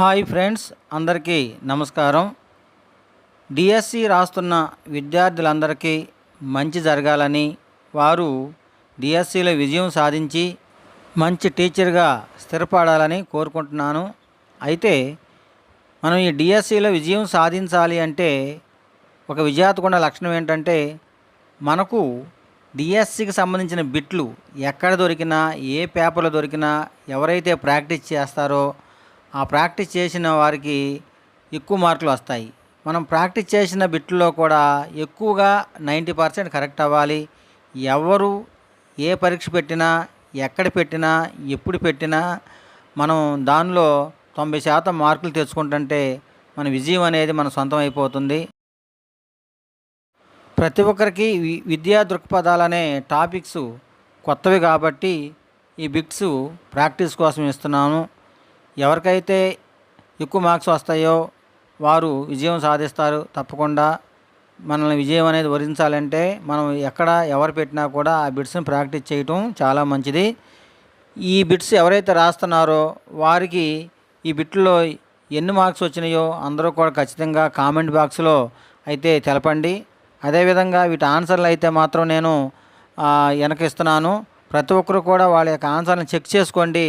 Hi friends అందరికీ నమస్కారం. DSC రాస్తున్న విద్యార్థులందరికీ మంచి జరగాలని వారు డిఎస్సిలో విజయం సాధించి మంచి టీచర్గా స్థిరపడాలని కోరుకుంటున్నాను. అయితే మనం ఈ డిఎస్సిలో విజయం సాధించాలి అంటే ఒక విజయాతకున్న లక్షణం ఏంటంటే మనకు డిఎస్సికి సంబంధించిన బిట్లు ఎక్కడ దొరికినా ఏ పేపర్లో దొరికినా ఎవరైతే ప్రాక్టీస్ చేస్తారో ఆ ప్రాక్టీస్ చేసిన వారికి ఎక్కువ మార్కులు వస్తాయి. మనం ప్రాక్టీస్ చేసిన బిట్లో కూడా ఎక్కువగా నైంటీ పర్సెంట్ కరెక్ట్ అవ్వాలి. ఎవరు ఏ పరీక్ష పెట్టినా ఎక్కడ పెట్టినా ఎప్పుడు పెట్టినా మనం దానిలో తొంభై శాతం మార్కులు తెచ్చుకుంటుంటే మన విజయం అనేది మన సొంతం అయిపోతుంది. ప్రతి ఒక్కరికి వి- విద్యా దృక్పథాలనే టాపిక్స్ కొత్తవి కాబట్టి ఈ బిట్స్ ప్రాక్టీస్ కోసం ఇస్తున్నాను. ఎవరికైతే ఎక్కువ మార్క్స్ వస్తాయో వారు విజయం సాధిస్తారు. తప్పకుండా మనల్ని విజయం అనేది వరించాలంటే మనం ఎక్కడ ఎవరు పెట్టినా కూడా ఆ బిట్స్ని ప్రాక్టీస్ చేయటం చాలా మంచిది. ఈ బిట్స్ ఎవరైతే రాస్తున్నారో వారికి ఈ బిట్లో ఎన్ని మార్క్స్ వచ్చినాయో అందరూ కూడా ఖచ్చితంగా కామెంట్ బాక్స్లో అయితే తెలపండి. అదేవిధంగా వీటి ఆన్సర్లు అయితే మాత్రం నేను వెనకిస్తున్నాను. ప్రతి ఒక్కరు కూడా వాళ్ళ యొక్క ఆన్సర్ని చెక్ చేసుకోండి.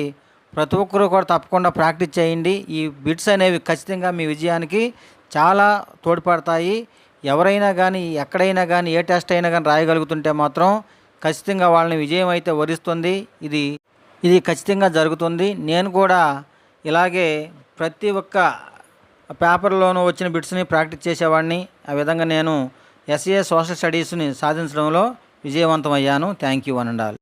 ప్రతి ఒక్కరు కూడా తప్పకుండా ప్రాక్టీస్ చేయండి. ఈ బిట్స్ అనేవి ఖచ్చితంగా మీ విజయానికి చాలా తోడ్పడతాయి. ఎవరైనా కానీ ఎక్కడైనా కానీ ఏ టెస్ట్ అయినా కానీ రాయగలుగుతుంటే మాత్రం ఖచ్చితంగా వాళ్ళని విజయం అయితే వరిస్తుంది. ఇది ఇది ఖచ్చితంగా జరుగుతుంది. నేను కూడా ఇలాగే ప్రతి ఒక్క పేపర్లోనూ వచ్చిన బిట్స్ని ప్రాక్టీస్ చేసేవాడిని. ఆ విధంగా నేను ఎస్ఏ సోషల్ స్టడీస్ని సాధించడంలో విజయవంతం అయ్యాను థ్యాంక్ యూ అనండాలి